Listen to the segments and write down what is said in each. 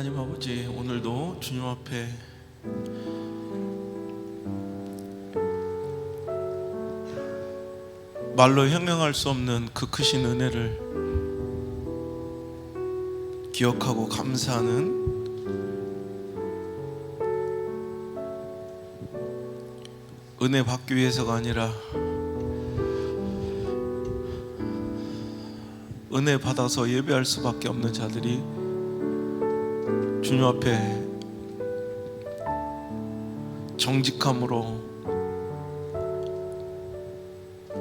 하나님 아버지 오늘도 주님 앞에 말로 형용할 수 없는 그 크신 은혜를 기억하고 감사하는 은혜 받기 위해서가 아니라 은혜 받아서 예배할 수밖에 없는 자들이 주님 앞에 정직함으로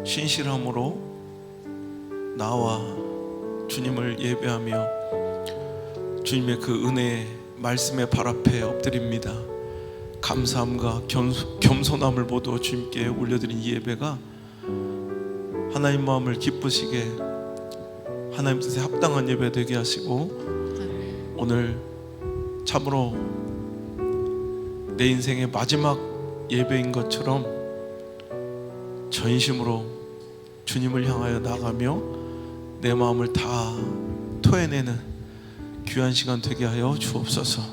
신실함으로 나와 주님을 예배하며 주님의 그 은혜 말씀의 발 앞에 엎드립니다. 감사함과 겸- 겸손함을 모두 주님께 올려드린 이 예배가 하나님 마음을 기쁘시게 하나님 뜻에 합당한 예배 되게 하시고 오늘 참으로 내 인생의 마지막 예배인 것처럼 전심으로 주님을 향하여 나가며 내 마음을 다 토해내는 귀한 시간 되게 하여 주옵소서.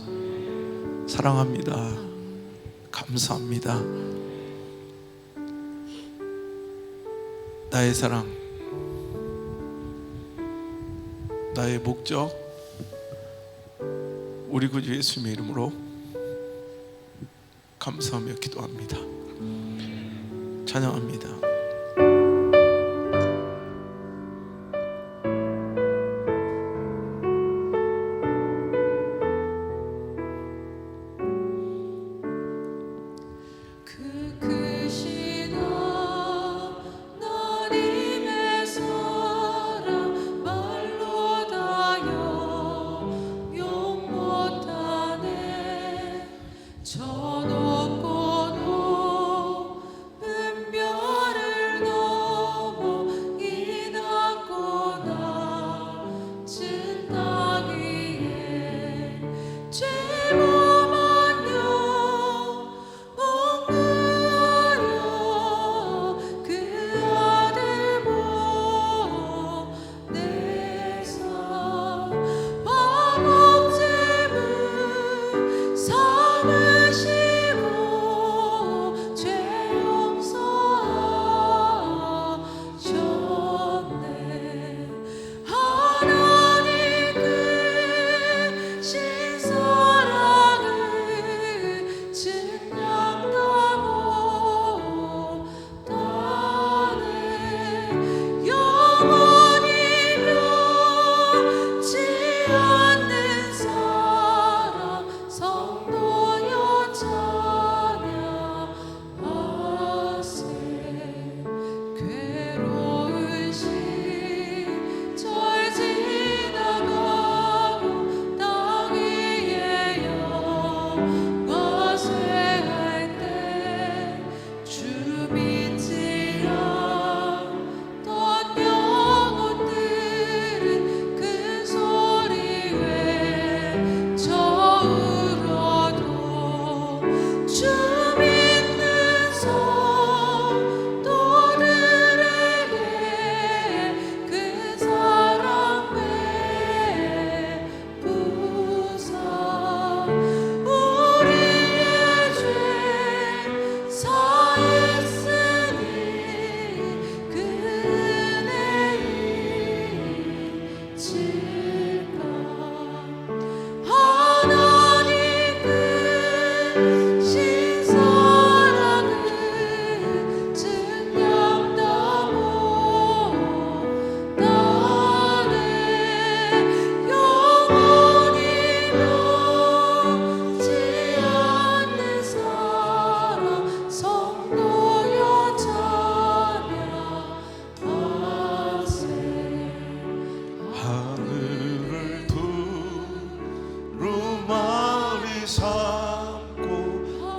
사랑합니다. 감사합니다. 나의 사랑, 나의 목적, 우리 구주 예수님의 이름으로 감사하며 기도합니다. 찬양합니다.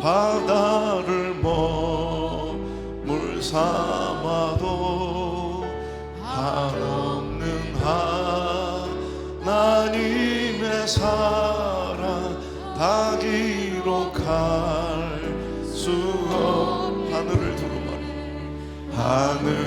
바다를 머물 삼아도 한없는 하나님의 사랑 다 기록할 수 없. 하늘을 두루마리 하늘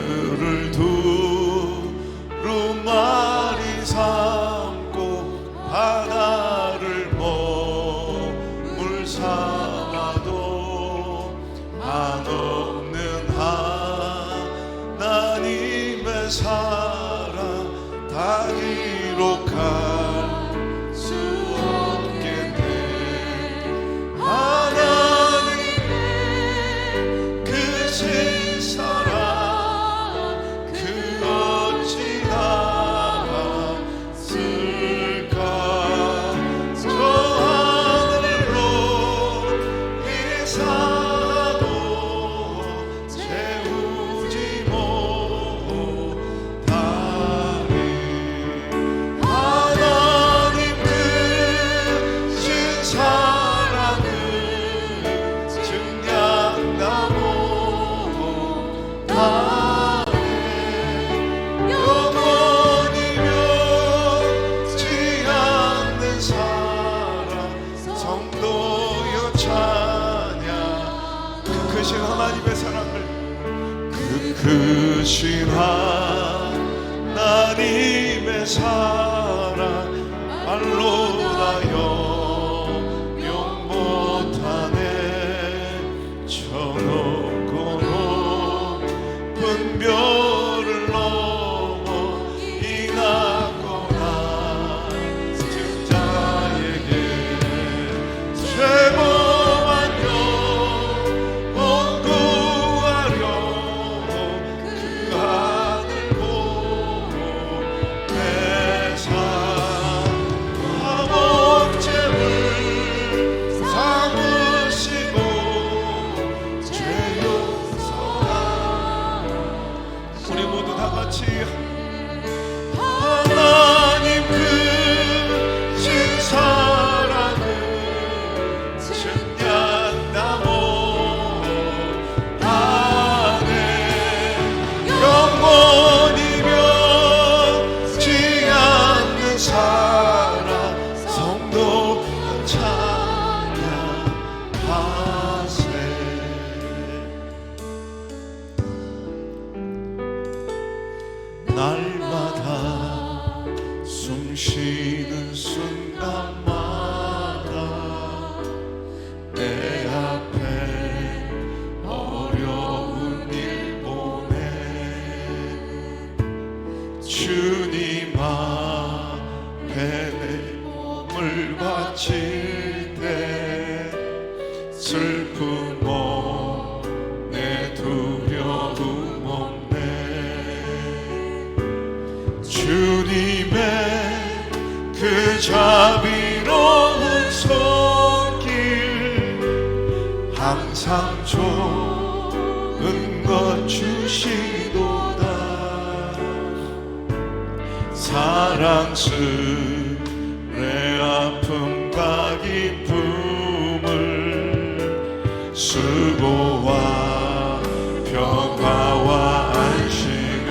수고와 평화와 안식을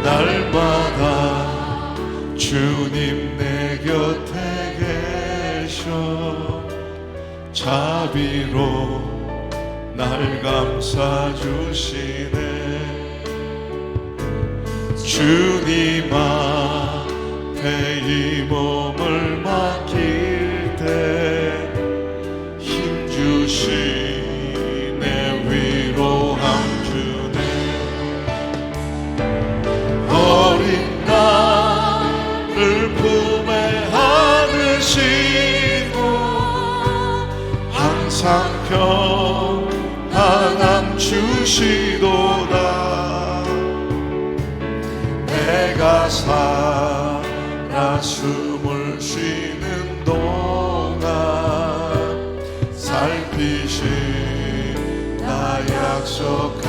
날마다 주님 내 곁에 계셔 자비로 날 감싸주시네. 주님 앞에 이모 상평 하남 주시도다. 내가 살아 숨을 쉬는 동안 살피신 나 약속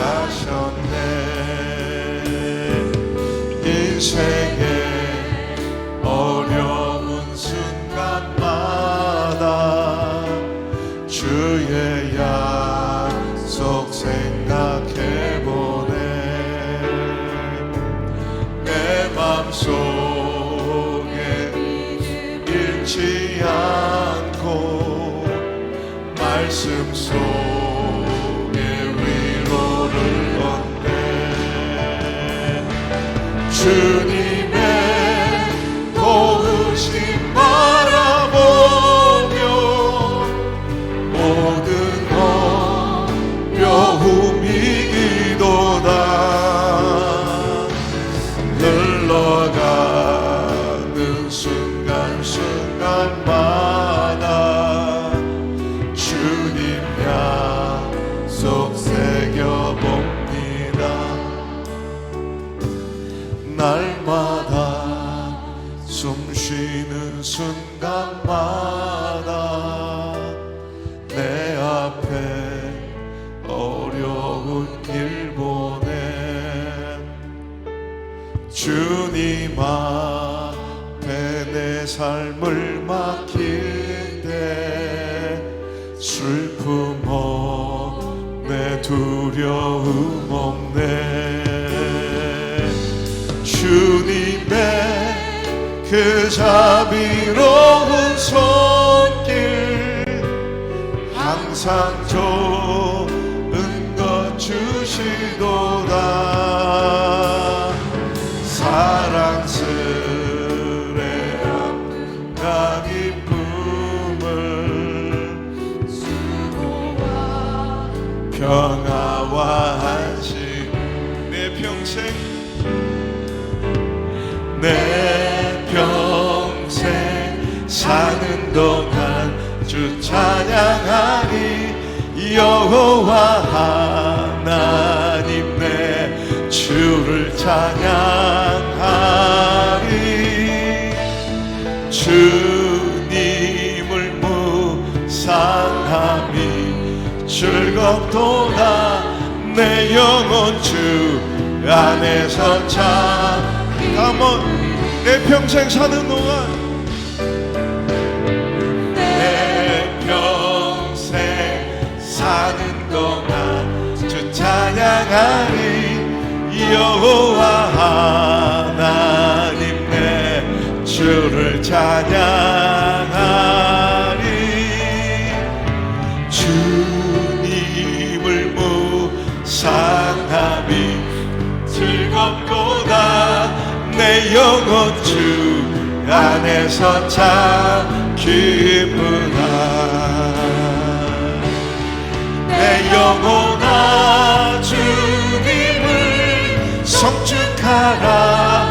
항상 좋은 것 주시도다 주 찬양하니 여호와 하나님 내 주를 찬양하니 주님을 무상함이 즐겁도다. 내 영혼 주 안에서 참. 한번 내 평생 사는 동안 여호와 하나님 내 주를 찬양하니 주님을 무상함이 즐겁도다. 내 영혼 주 안에서 참 기쁘다 내 영혼아 주 축하라.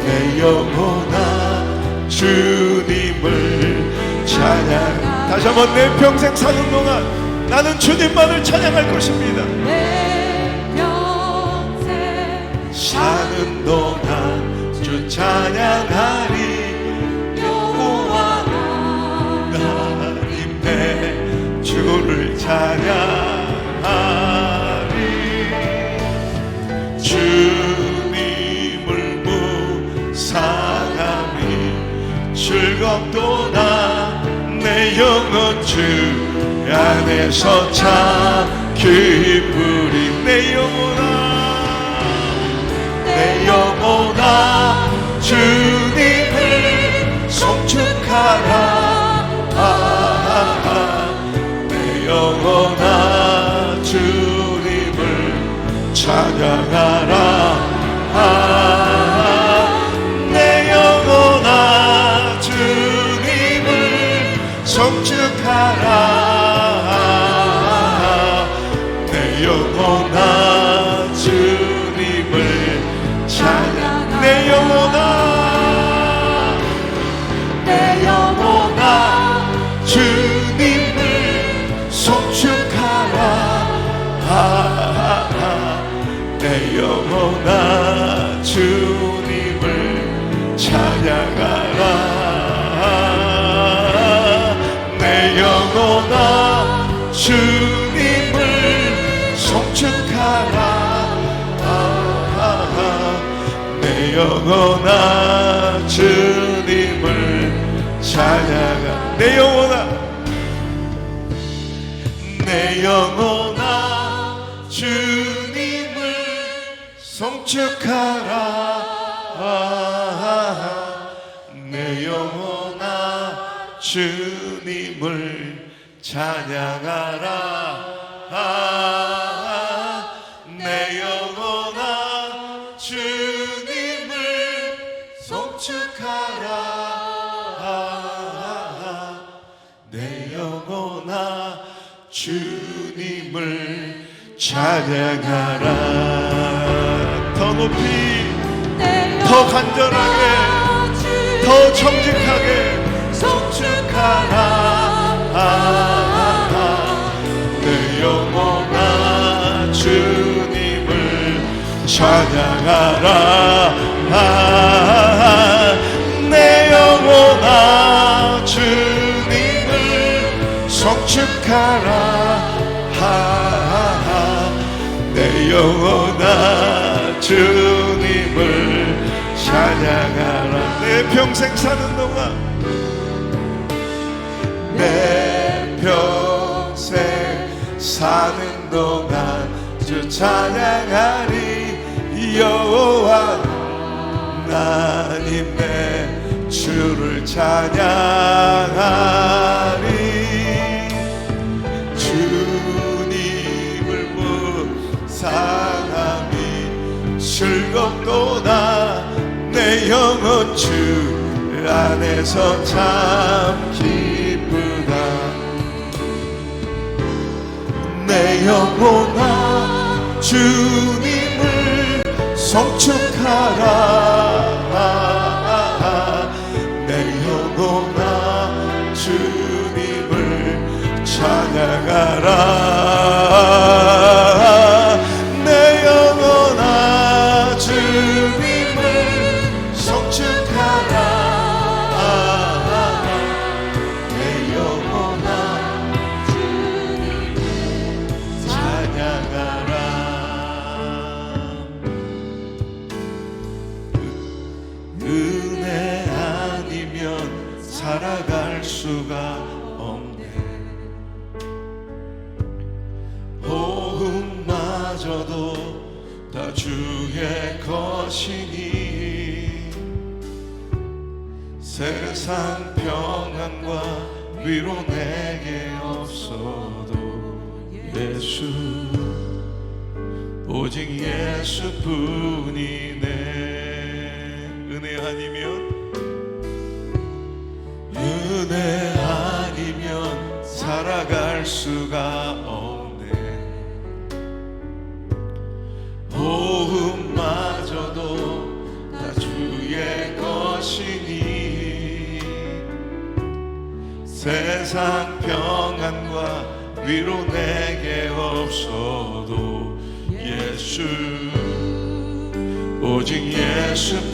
내 영혼아 주님을 찬양 다시 한번 내 평생 사는 동안 나는 주님만을 찬양할 것입니다. 내 평생 사는 동안 주 찬양하리. 여호와 하나님 내 주를 찬양하리. 주님을 무상함이 즐겁도다 내 영혼 주 안에서 참 기쁘리 내 영혼아 내 영혼아 주 영혼아 주님을 찬양하 내 영혼아 내 영혼아 주님을 송축하라. 내 영혼아 주님을 찬양하라 찬양하라. 더 높이 내더 간절하게 더 정직하게 송축하라. 내 영혼아 주님을 찬양하라. 내 영혼아 주님을 성축하라 영혼아 주님을 찬양하라. 내 평생 사는 동안 내 평생 사는 동안 주 찬양하리. 여호와 하나님 내 주를 찬양하리 묵상함이 즐겁도다. 내 영혼 주 안에서 참 기쁘다. 내 영혼아 주님을 성축하라 위로 내게 없어도 예수 오직 예수뿐이네. 은혜 아니면 은혜 아니면 살아갈 수가 세상 평안과 위로 내게 없어도 예수 오직 예수뿐이네.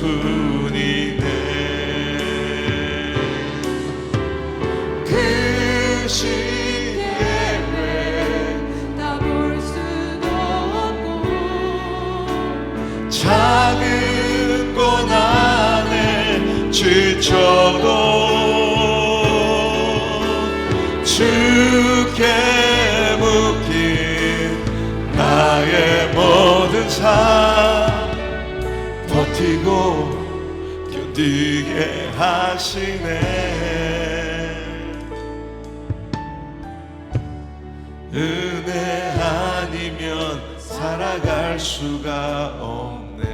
그 시에 다볼 수도 없고 작은 고난에 지쳐도 주께 묶인 나의 모든 삶 버티고 견디게 하시네. 은혜 아니면 살아갈 수가 없네.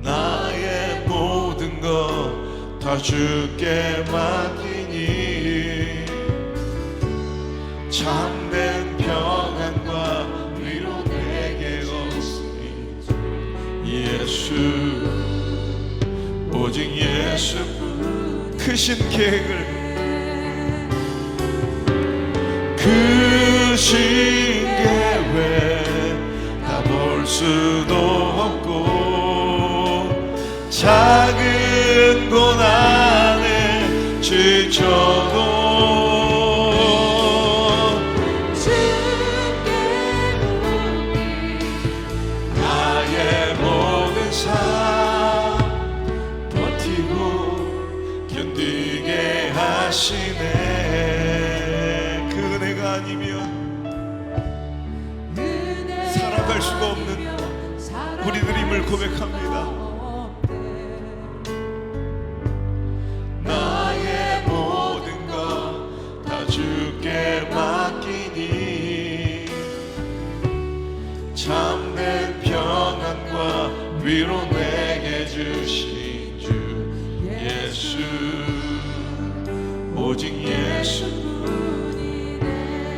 나의 모든 것 다 주께 맡기 참된 평안과 위로 내게 없으니 예수 오직 예수. 크신 계획을 크신 계획 다 볼 수도 없고 작은 고난에 지쳐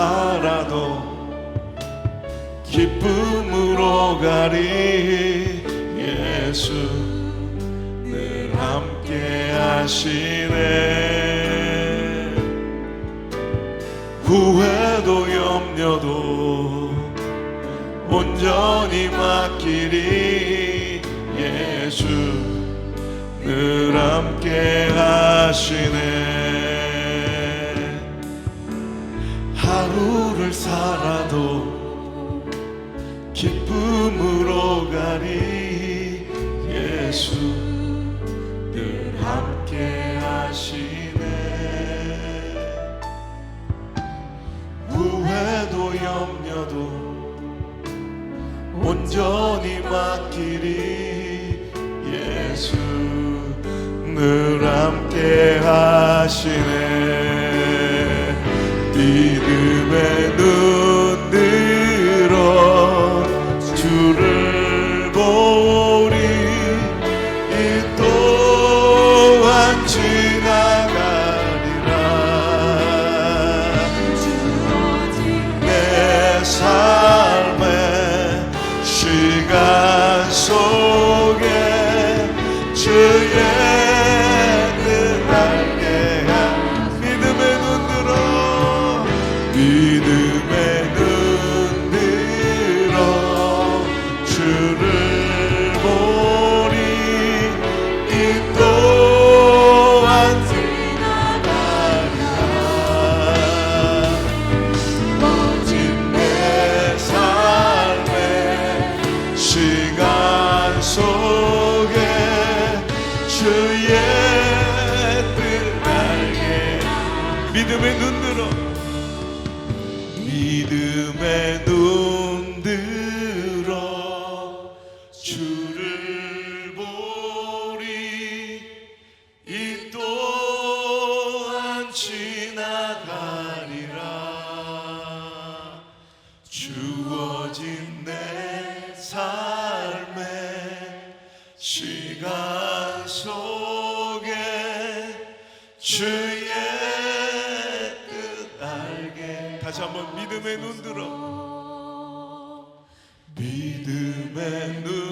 살아도 기쁨으로 가리 예수 늘 함께 하시네. 후회도 염려도 온전히 맡기리 예수 늘 함께 하시네 살아도 기쁨으로 가리 예수 늘 함께 하시네. 후회도 염려도 온전히 맡기리 예수 늘 함께 하시네 들어 믿음의 눈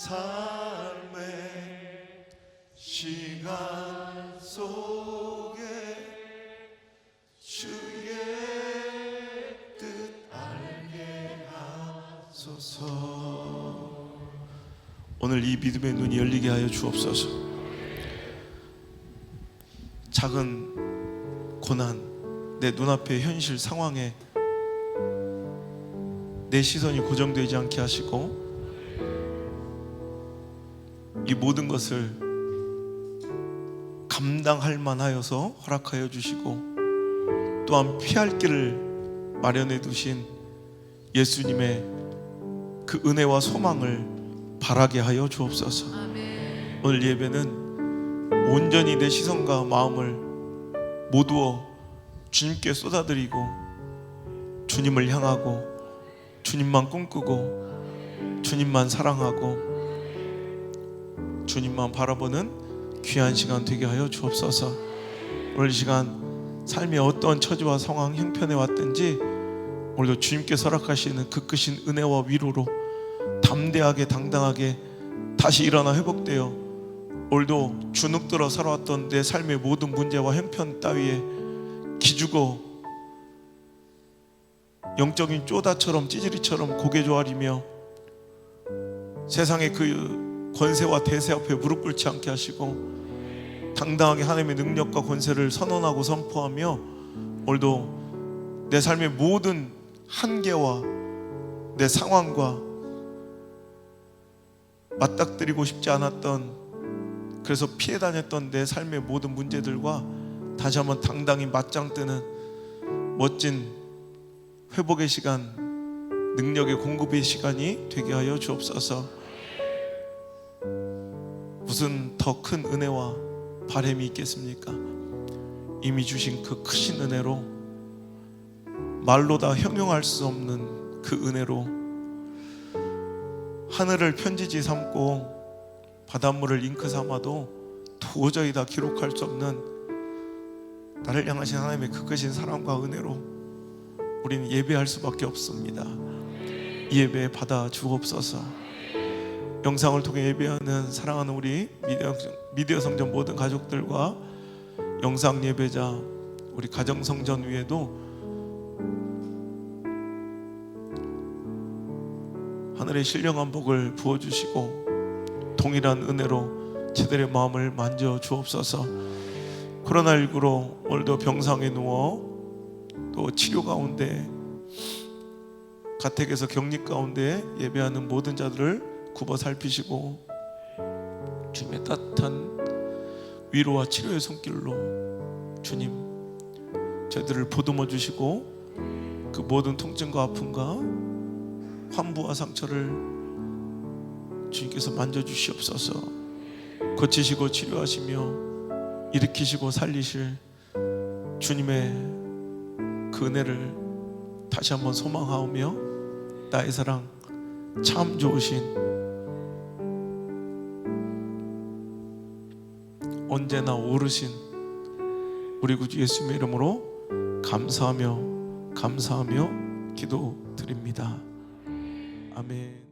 삶의 시간 속에 주의 뜻 알게 하소서. 오늘 이 믿음의 눈이 열리게 하여 주옵소서. 작은 고난 내 눈앞의 현실 상황에 내 시선이 고정되지 않게 하시고 이 모든 것을 감당할 만하여서 허락하여 주시고 또한 피할 길을 마련해 두신 예수님의 그 은혜와 소망을 바라게 하여 주옵소서. 오늘 예배는 온전히 내 시선과 마음을 모두어 주님께 쏟아드리고 주님을 향하고 주님만 꿈꾸고 주님만 사랑하고 주님만 바라보는 귀한 시간 되게 하여 주옵소서. 오늘 이 시간 삶의 어떤 처지와 상황 형편에 왔든지 오늘도 주님께 허락하시는 그 크신 은혜와 위로로 담대하게 당당하게 다시 일어나 회복되어 오늘도 주눅들어 살아왔던 내 삶의 모든 문제와 형편 따위에 기죽어 영적인 쪼다처럼 찌질이처럼 고개 조아리며 세상의 그 권세와 대세 앞에 무릎 꿇지 않게 하시고 당당하게 하나님의 능력과 권세를 선언하고 선포하며 오늘도 내 삶의 모든 한계와 내 상황과 맞닥뜨리고 싶지 않았던 그래서 피해 다녔던 내 삶의 모든 문제들과 다시 한번 당당히 맞짱 뜨는 멋진 회복의 시간, 능력의 공급의 시간이 되게 하여 주옵소서. 무슨 더 큰 은혜와 바램이 있겠습니까? 이미 주신 그 크신 은혜로 말로 다 형용할 수 없는 그 은혜로 하늘을 편지지 삼고 바닷물을 잉크 삼아도 도저히 다 기록할 수 없는 나를 향하신 하나님의 그 크신 사랑과 은혜로 우리는 예배할 수밖에 없습니다. 이 예배 받아 주옵소서. 영상을 통해 예배하는 사랑하는 우리 미디어, 성전 모든 가족들과 영상 예배자 우리 가정 성전 위에도 하늘의 신령한 복을 부어 주시고 동일한 은혜로 제들의 마음을 만져 주옵소서. 코로나19로 오늘도 병상에 누워 또 치료 가운데 가택에서 격리 가운데 예배하는 모든 자들을 굽어 살피시고 주님의 따뜻한 위로와 치료의 손길로 주님 저희들을 보듬어 주시고 그 모든 통증과 아픔과 환부와 상처를 주님께서 만져 주시옵소서. 고치시고 치료하시며 일으키시고 살리실 주님의 그 은혜를 다시 한번 소망하오며 나의 사랑 참 좋으신 언제나 오르신 우리 구주 예수님의 이름으로 감사하며 감사하며 기도드립니다. 아멘.